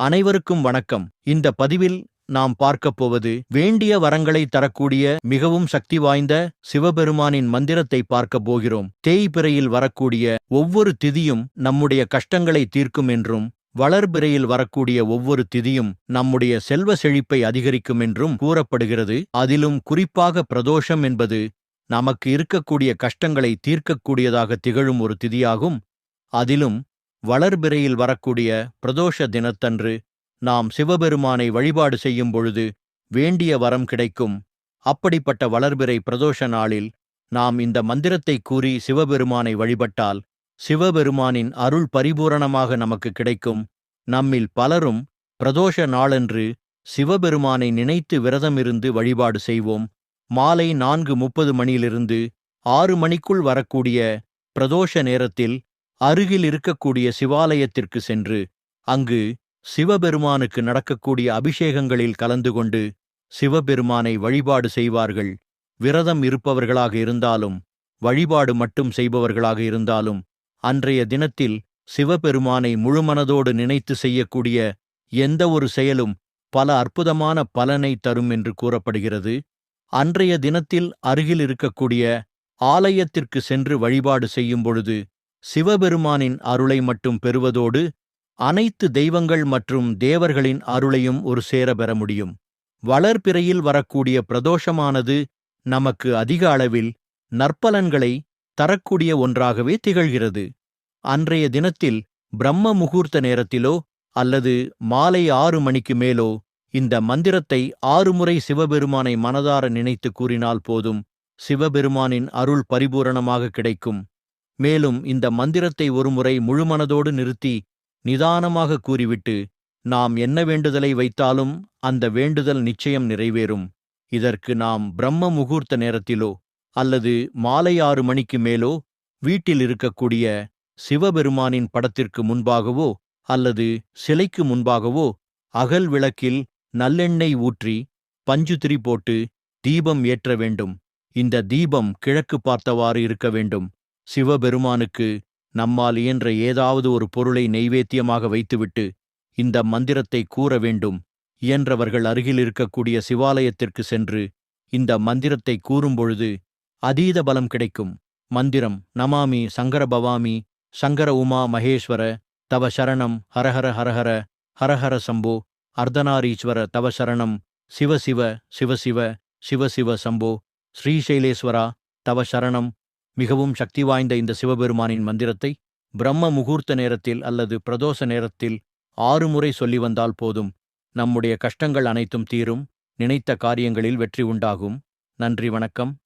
அனைவருக்கும் வணக்கம். இந்த பதிவில் நாம் பார்க்கப் போவது வேண்டிய வரங்களை தரக்கூடிய மிகவும் சக்தி வாய்ந்த சிவபெருமானின் மந்திரத்தை பார்க்கப் போகிறோம். தேய்பிறையில் வரக்கூடிய ஒவ்வொரு திதியும் நம்முடைய கஷ்டங்களை தீர்க்கும் என்றும் வளர்பிறையில் வரக்கூடிய ஒவ்வொரு திதியும் நம்முடைய செல்வ செழிப்பை அதிகரிக்கும் என்றும் கூறப்படுகிறது. அதிலும் குறிப்பாக பிரதோஷம் என்பது நமக்கு இருக்கக்கூடிய கஷ்டங்களை தீர்க்கக்கூடியதாக திகழும் ஒரு திதியாகும். அதிலும் வளர்பிறையில் வரக்கூடிய பிரதோஷ தினத்தன்று நாம் சிவபெருமானை வழிபாடு செய்யும் பொழுது வேண்டிய வரம் கிடைக்கும். அப்படிப்பட்ட வளர்பிறை பிரதோஷ நாளில் நாம் இந்த மந்திரத்தை கூறி சிவபெருமானை வழிபட்டால் சிவபெருமானின் அருள் பரிபூரணமாக நமக்கு கிடைக்கும். நம்மில் பலரும் பிரதோஷ நாளன்று சிவபெருமானை நினைத்து விரதமிருந்து வழிபாடு செய்வோம். மாலை நான்கு முப்பது மணியிலிருந்து ஆறு மணிக்குள் வரக்கூடிய பிரதோஷ நேரத்தில் அருகில் இருக்கக்கூடிய சிவாலயத்திற்கு சென்று அங்கு சிவபெருமானுக்கு நடக்கக்கூடிய அபிஷேகங்களில் கலந்து கொண்டு சிவபெருமானை வழிபாடு செய்வார்கள். விரதம் இருப்பவர்களாக இருந்தாலும் வழிபாடு மட்டும் செய்பவர்களாக இருந்தாலும் அன்றைய தினத்தில் சிவபெருமானை முழுமனதோடு நினைத்து செய்யக்கூடிய எந்த ஒரு செயலும் பல அற்புதமான பலனை தரும் என்று கூறப்படுகிறது. அன்றைய தினத்தில் அருகில் இருக்கக்கூடிய ஆலயத்திற்கு சென்று வழிபாடு செய்யும் பொழுது சிவபெருமானின் அருளை மட்டும் பெறுவதோடு அனைத்து தெய்வங்கள் மற்றும் தேவர்களின் அருளையும் ஒரு சேர பெற முடியும். வளர்பிறையில் வரக்கூடிய பிரதோஷமானது நமக்கு அதிக அளவில் நற்பலன்களை தரக்கூடிய ஒன்றாகவே திகழ்கிறது. அன்றைய தினத்தில் பிரம்ம முகூர்த்த நேரத்திலோ அல்லது மாலை ஆறு மணிக்கு மேலோ இந்த மந்திரத்தை ஆறு முறை சிவபெருமானை மனதார நினைத்து கூறினால் போதும். சிவபெருமானின் அருள் பரிபூரணமாக கிடைக்கும். மேலும் இந்த மந்திரத்தை ஒருமுறை முழுமனதோடு நிறுத்தி நிதானமாக கூறிவிட்டு நாம் என்ன வேண்டுதலை வைத்தாலும் அந்த வேண்டுதல் நிச்சயம் நிறைவேறும். இதற்கு நாம் பிரம்ம முகூர்த்த நேரத்திலோ அல்லது மாலை ஆறு மணிக்கு மேலோ வீட்டில் இருக்கக்கூடிய சிவபெருமானின் படத்திற்கு முன்பாகவோ அல்லது சிலைக்கு முன்பாகவோ அகல் விளக்கில் நல்லெண்ணெய் ஊற்றி பஞ்சுத்திரி போட்டு தீபம் ஏற்ற வேண்டும். இந்த தீபம் கிழக்கு பார்த்தவாறு இருக்க வேண்டும். சிவபெருமானுக்கு நம்மால் இயன்ற ஏதாவது ஒரு பொருளை நெய்வேத்தியமாக வைத்துவிட்டு இந்த மந்திரத்தை கூற வேண்டும். இயன்றவர்கள் அருகில் இருக்கக்கூடிய சிவாலயத்திற்கு சென்று இந்த மந்திரத்தை கூறும்பொழுது அதீத பலம் கிடைக்கும். மந்திரம் நமாமி சங்கர பவாமி சங்கர உமா மகேஸ்வர தவ சரணம் ஹரஹர ஹரஹர ஹரஹர சம்போ அர்த்தநாரீஸ்வர தவ சரணம் சிவசிவ சிவசிவ சிவசிவ சம்போ ஸ்ரீசைலேஸ்வரா தவ சரணம் மிகவும் சக்தி வாய்ந்த இந்த சிவபெருமானின் மந்திரத்தை பிரம்ம முகூர்த்த நேரத்தில் அல்லது பிரதோஷ நேரத்தில் ஆறு முறை சொல்லி வந்தால் போதும். நம்முடைய கஷ்டங்கள் அனைத்தும் தீரும். நினைத்த காரியங்களில் வெற்றி உண்டாகும். நன்றி வணக்கம்.